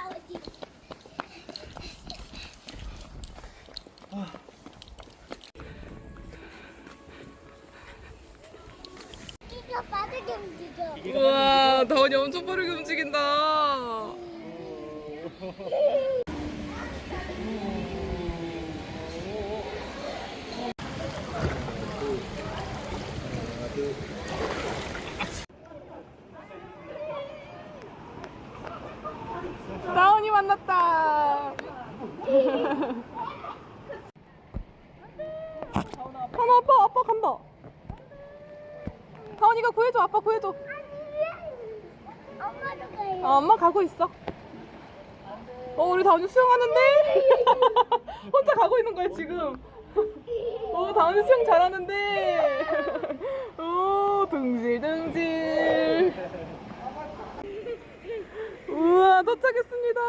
나오지. 이거 빠르게 움직여. 우와 다원이 엄청 빠르게 움직인다 다원이 만났다 다원 아빠 아빠 간다 다원이가 구해줘 아빠 구해줘 엄마도 가요. 아, 엄마 가고 있어. 어, 우리 다운이 수영하는데? 혼자 가고 있는 거야, 지금. 어, 다운이 수영 잘하는데? 오, 둥실둥실. 우와, 도착했습니다.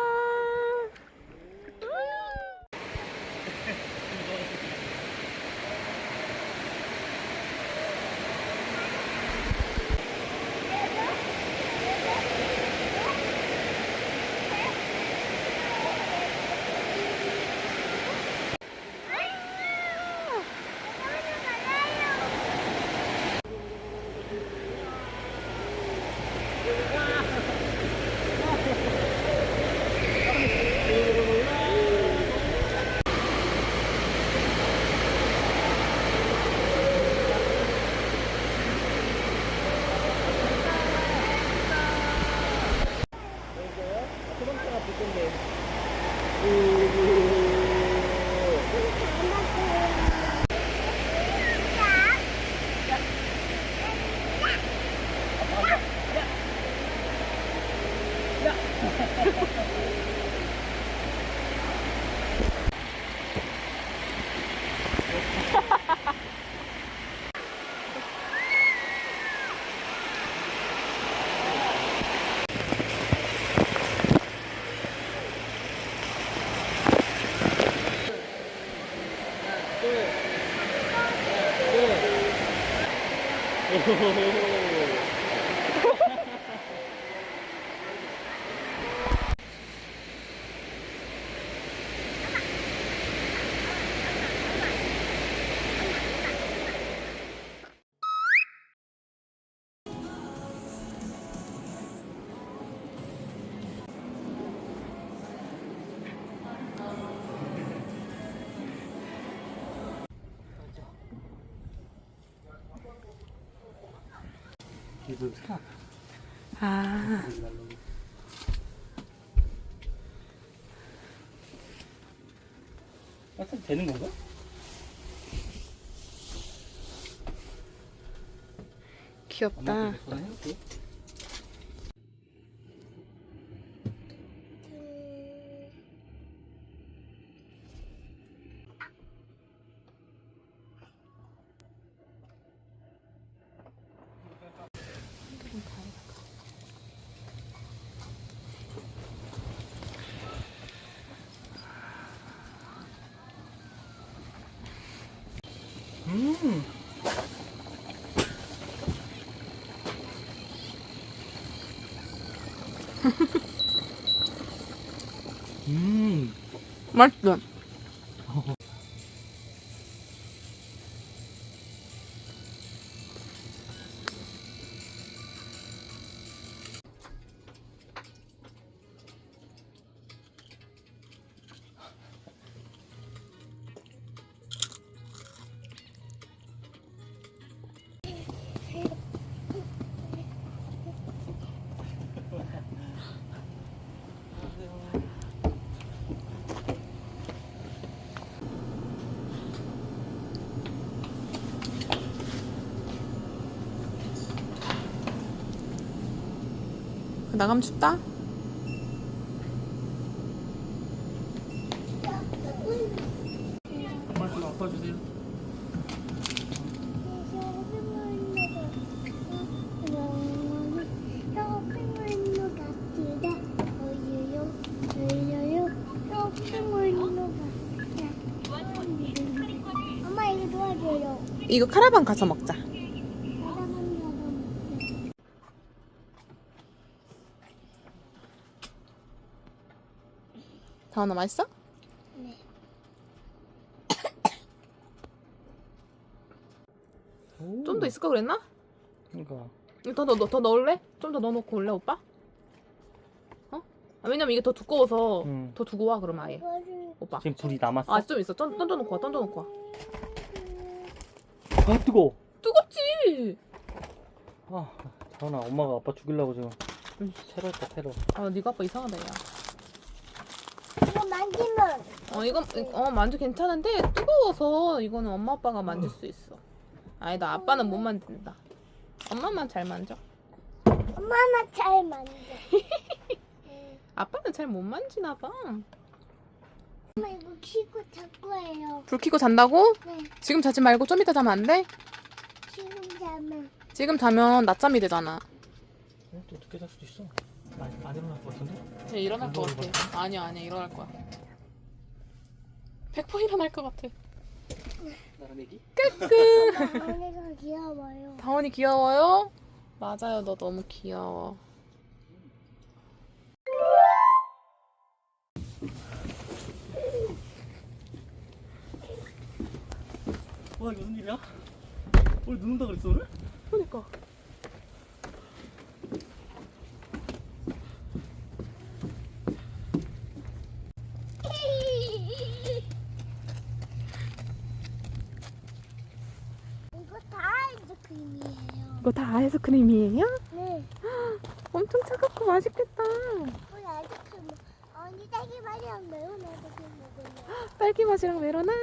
Oh, 아. 아, 되는 건가? 귀엽다. 전화해볼게. 음. 나가면 춥다? 엄마 좀 아빠 주세요. 엄마 이거 도와줘요. 이거 카라반 가서 먹자. 다원아 맛있어? 네. 좀 더 있을 거 그랬나? 그러니까. 더, 더, 더, 더 넣을래? 좀 더 넣어놓고 올래 오빠? 어? 아, 왜냐면 이게 더 두꺼워서 응. 더 두고 와 그러면 아예 오빠 지금 불이 남았어. 아 좀 있어 던, 던져놓고 와 던져놓고 와 아 뜨거. 뜨겁지? 아, 다은아 엄마가 아빠 죽이려고 지금 음. 테러했다 테러. 아 네가 아빠 이상하다 야 어 이건 어 만져 괜찮은데 뜨거워서 이거는 엄마 아빠가 만질 수 있어 아니다 아빠는 못 만진다 엄마만 잘 만져 엄마만 잘 만져. 아빠는 잘 못 만지나 봐. 엄마 이거 키고 자꾸 해요. 불 켜고 잔다고? 네. 지금 자지 말고 좀 이따 자면 안 돼? 지금 자면 지금 자면 낮잠이 되잖아. 어, 또 늦게 잘 수도 있어. 안, 안 일어날 것 같은데? 얘 일어날 것 같아. 아니야 아니야 일어날 거야. 100% 일어날 것 같아. 나랑 내기? 언니가 귀여워요. 다원이 귀여워요? 맞아요 너 너무 귀여워. 와 이게 무슨 일이야? 오늘 눈 온다 그랬어 오늘? 그러니까. 이거 다 아이스크림이에요. 네. 엄청 차갑고 맛있겠다. 우리 아이스크림 언니 딸기 맛이랑 매운 아이스크림 먹을래. 딸기 맛이랑 메로나?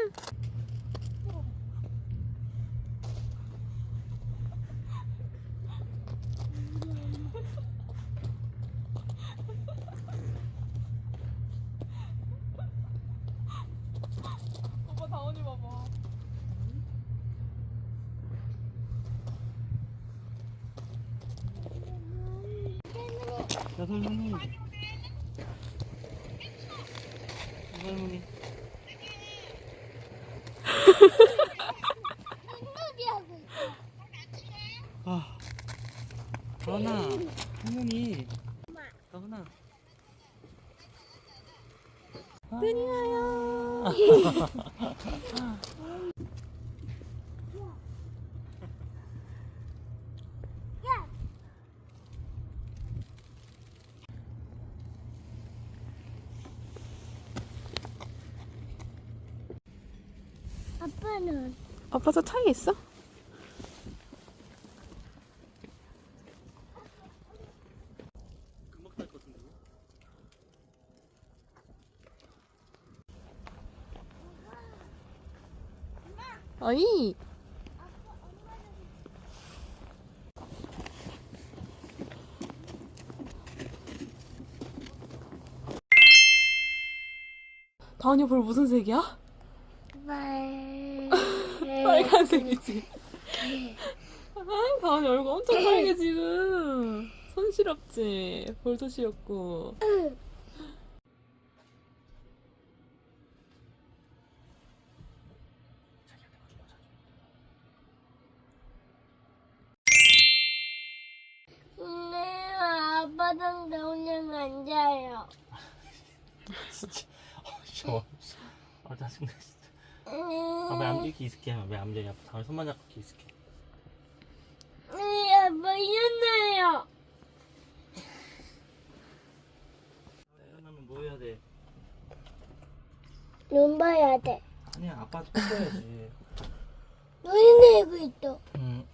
하고 있어. 아. 다은아. 설문이. 다은아. 아빠는 아빠 저 차에 있어? 어이. 다은이 볼 무슨 색이야? 말. 빨간색이지. 아, 다은이 얼굴 엄청 빨개 지금. 손시렵지. 볼도 시렵고. 네, 아빠랑 나오냥 앉아요. 저. 아 짜증나 진짜. 음, 아왜 안 이렇게 있을게? 왜안 앉아? 다음에 손만 잡고 이렇게 있을게. 네, 아빠 일어나요. 일어나면 뭐 해야 돼? 눈 봐야 돼. 아니야 아빠 뽀뽀해야지. 눈이 내고 있어. 응.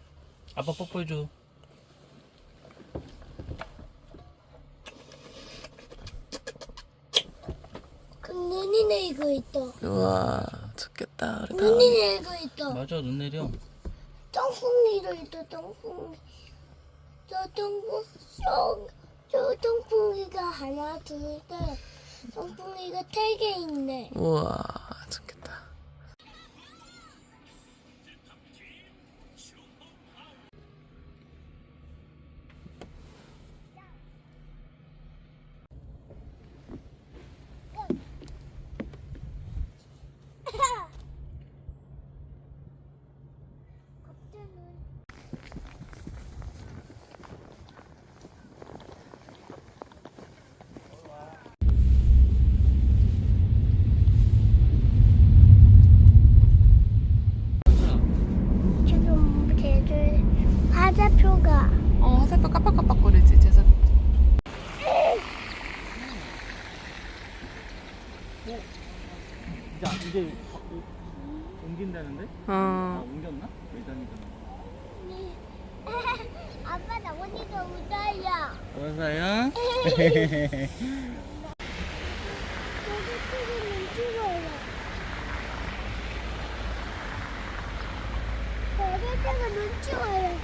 아빠 뽀뽀해줘. 그럼 눈이 내고 있어. 우와, 좋겠다. 우리 눈이 내고 있어. 맞아 눈 내려. 똥풍이도 있어, 똥풍이. 저 똥풍, 저, 저 똥풍이가 하나, 둘, 셋. 똥풍이가 세 개 있네. 우와, 저기 찍으면 찍어요.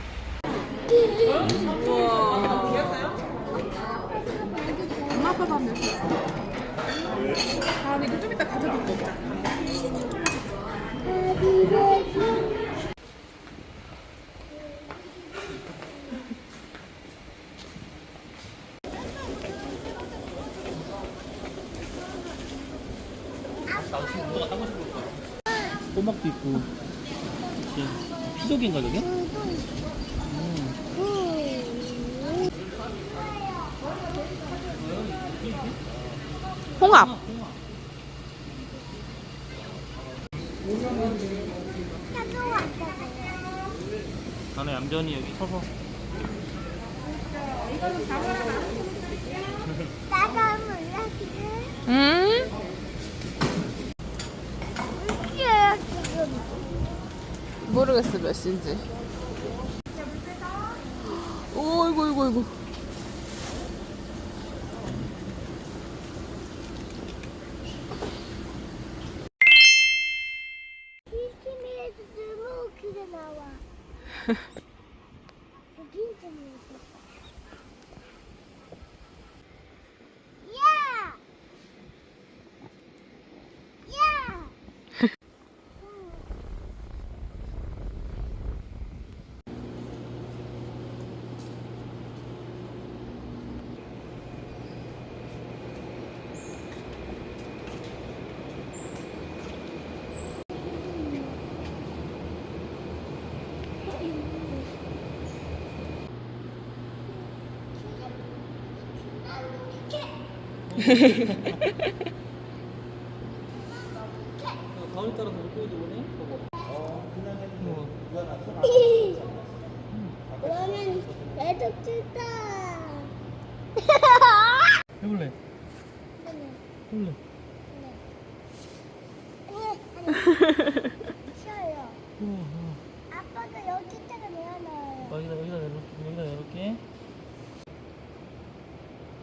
엄마 아빠도 하면 아, 근데 이거 좀 이따 가져다 먹자. 나도 지금 운동화 딴거 신고 올까? 꼬막도 있고. 그치. 피조개인가 저게? 홍합. 나는 얌전히 여기 서서. 나가 몰라 지금. 음? 웃겨요 지금. 모르겠어 몇 시인지. 오, 이거 이거 이거. 빈틈에서 너무 웃기게 나와. 빈틈에서. 야! 야! 가을 따라서 물고기도 오네? 저거. 그러면 애도 뜯다. 해볼래? 해볼래? 쉬어요. 우와, 우와. 아빠가 여기다가 내려놔요. 여기다 여기다 내놓을게 여기다 내놓을게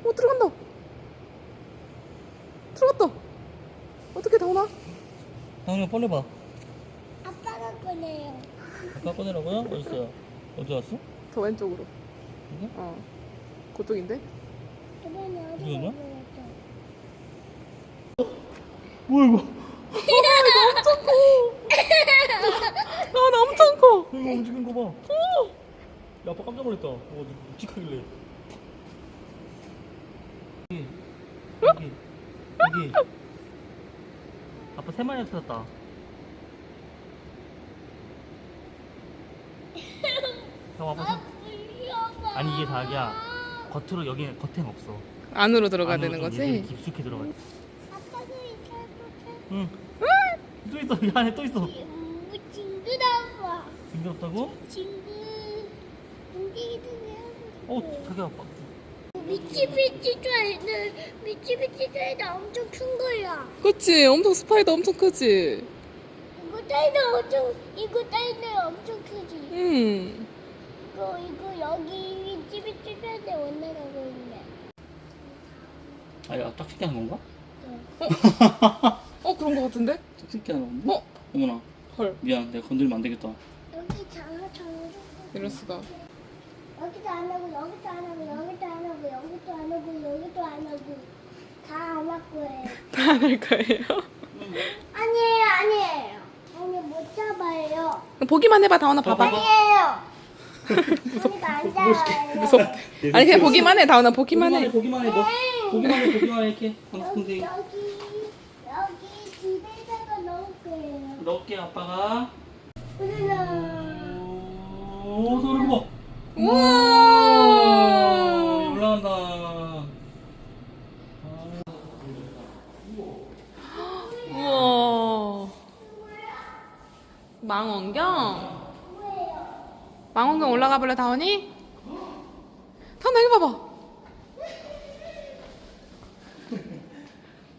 오, 들어간다. 들어갔다. 나오나? 다은이가 꺼내봐 아빠가 꺼내요. 아까 꺼내라고요? 어딨어요? 어디 왔어? 더 왼쪽으로. 이거? 어. 그쪽인데? 이번에 이거냐? 어디가 보였죠? 뭐야 이거 아, 나 엄청 커. 이거 움직인 거봐 야 아빠 깜짝 놀랐다 어 묵직하길래 여기 여기 여기 아빠 세 마리 찾았다 형 아빠 세... 무서워. 아니 이게 자기야 겉으로 여기 겉엔 없어 안으로 들어가야 안으로 되는 좀 거지? 얘들이 깊숙이 들어가 아빠가 이렇게 응. 또 있어 이 안에 또 있어 음, 징그러워. 징그럽다고? 징그. 움직이는 어게 자기 아빠 미치비치 트레이는 미치비치 트레이는 엄청 큰 거야. 그치? 엄청 스파이더 엄청 크지? 이거 트레이는 엄청 이거 트레이는 엄청 크지. 응. 이거 이거 여기 미치비치 트레이는 올라가고 있네. 아야 짝짓기 하는 건가? 어, 그런 거 같은데? 짝짓기 하는 건데? 어? 어머나 헐. 미안 내가 건들면 안 되겠다 여기 장어 장어. 이럴 수가. 여기도 안 하고 여기도 안 하고 여기도 안 하고 여기도 안 하고 여기도 안 하고 다 안 할 거예요. 다 안 할 거예요. 아니에요 아니에요. 아니 못 잡아요. 보기만 해봐, 다원아 봐봐. 아니에요. 아니가 안 잡아요. 무섭대. 아니, 그냥 보기만 해, 다원아 보기만 해. 보기만 해 뭐. 보기만 해 보기만 해 이렇게 여기 방송생 여기 여기 집에다가 넣을 거예요. 넣을게 아빠가 으르르. 오 소리 봐 우와. 올라간다 우와. 망원경? 망원경 올라가 볼래, 다원이? 다원아, 여기 봐봐.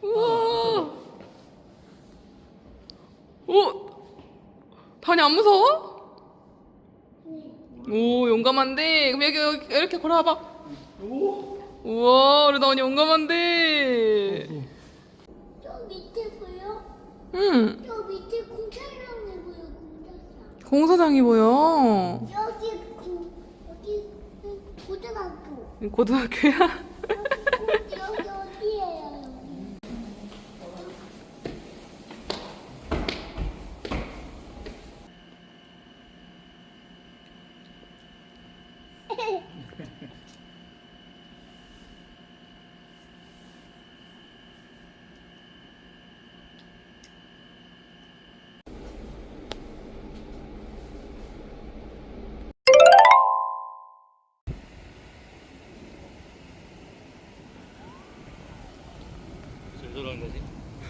우와. 다은이 안 무서워? 오 용감한데 그럼 여기, 여기 이렇게 걸어와봐 우와 우리 다은이 용감한데 저 밑에 보여? 응 저 밑에 공사장이 보여, 공사장. 공사장이 보여 여기, 고, 여기, 고등학교. 고등학교야?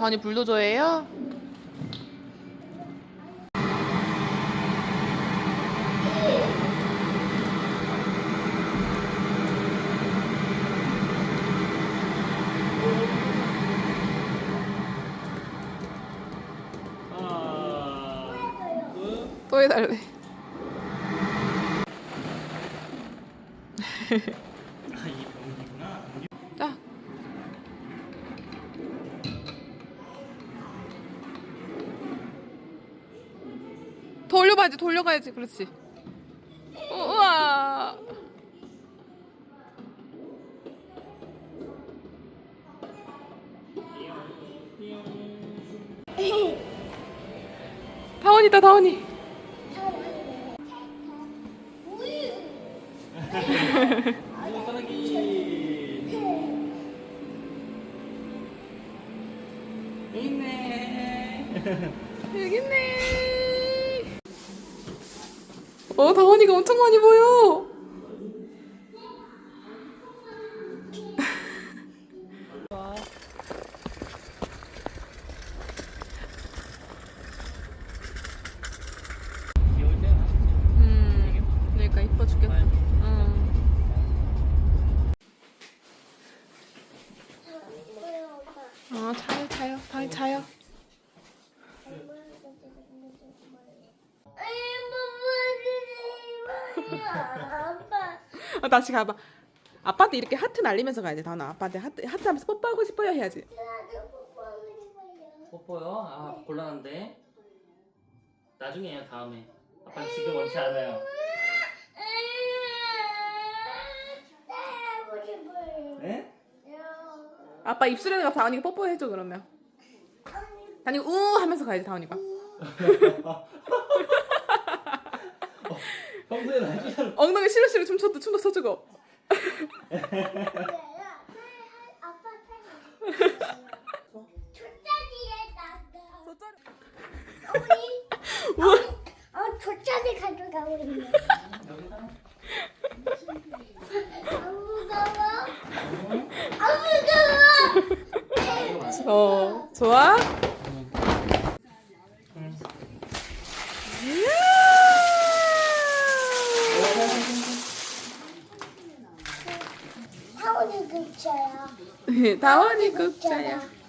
다은이 불도저예요? 또 해달래 아, 이게 병이구나. 자 더 올려봐야지 돌려가야지. 그렇지. 우- 우와. 다원이다 다원이 다원이가 엄청 많이 보여 다시 가봐. 아빠한테 이렇게 하트 날리면서 가야지, 다나. 아빠한테 하트, 하트 하면서 뽀뽀하고 싶어요 해야지. 뽀뽀요? 아 곤란한데. 나중에 해요 다음에. 아빠 지금 원치 않아요. 네? 아빠 입술에다가 다원이가 뽀뽀해줘, 그러면. 다니 우 하면서 가야지, 다원이가. 평소에는 해주잖아. 엉덩이 시루시루 춤췄도 춤도 춰주고. 어, 가져가고 있네. 여기다. 무거워? 무거워? 어, 좋아? 타원이 급자야. 이야. 다원이